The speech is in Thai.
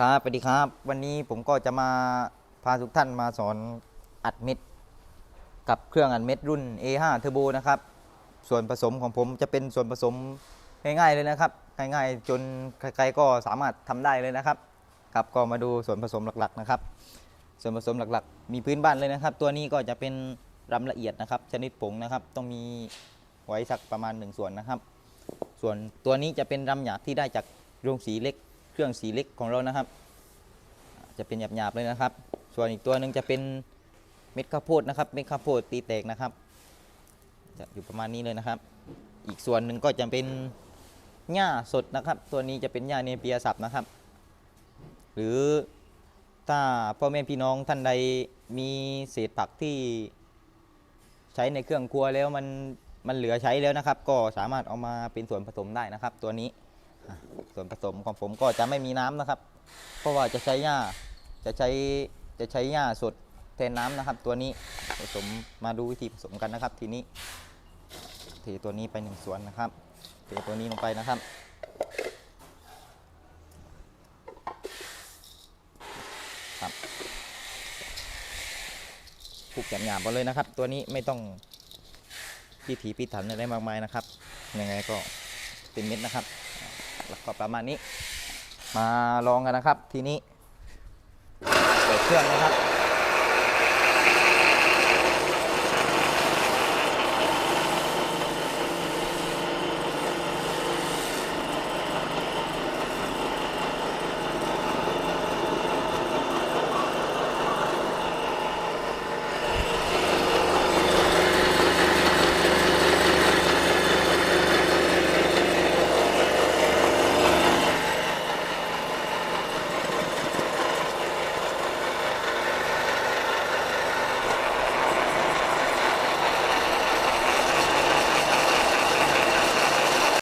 ครับสวัสดีครับ วันนี้ผมก็จะมาพาทุกท่านมาสอนอัดเม็ด กับเครื่องอัดเม็ดรุ่น A5 Turbo นะครับ ส่วนผสมของผมจะเป็นส่วนผสมง่ายๆเลยนะครับ ง่ายๆจนใครๆก็สามารถทำได้เลยนะครับครับก็มาดูส่วนผสมหลักๆนะครับ ส่วนผสมหลักๆ มีพื้นบ้านเลยนะครับ ตัวนี้ก็จะเป็นรำละเอียดนะครับ ชนิดผงนะครับ ต้องมีไว้สักประมาณ1ส่วนนะครับ ส่วนตัวนี้จะเป็นรำหยาบที่ได้จากโรงสีเล็ก เครื่องสีเล็กของเรานะครับ จะเป็นหยาบๆเลยนะครับ ส่วนอีกตัวหนึ่งจะเป็นเม็ดข้าวโพดนะครับ เม็ดข้าวโพดตีแตกนะครับ จะอยู่ประมาณนี้เลยนะครับ อีกส่วนหนึ่งก็จะเป็นหญ้าสดนะครับ ตัวนี้จะเป็นหญ้าเนเปียสับนะครับ หรือถ้าพ่อแม่พี่น้องท่านใดมีเศษผักที่ใช้ในเครื่องครัวแล้วมันมันเหลือใช้แล้วนะครับ ก็สามารถเอามาเป็นส่วนผสมได้นะครับ ตัวนี้ ส่วนผสมของผมก็จะไม่มีน้ำนะครับ เพราะว่าจะใช้หญ้าจะใช้จะใช้หญ้าสดแทนน้ำนะครับ ตัวนี้ผสมมาดูวิธีผสมกันนะครับ ทีนี้เทตัวนี้ไปหนึ่งส่วนนะครับเทตัวนี้ลงไปนะครับครับผูกหยาบๆไปเลยนะครับ ตัวนี้ไม่ต้องพิถีพิถันอะไรมากมายนะครับยังไงก็เป็นเม็ดนะครับ แล้วก็ประมาณนี้ มาลองกันนะครับ ทีนี้เปิดเครื่องนะครับ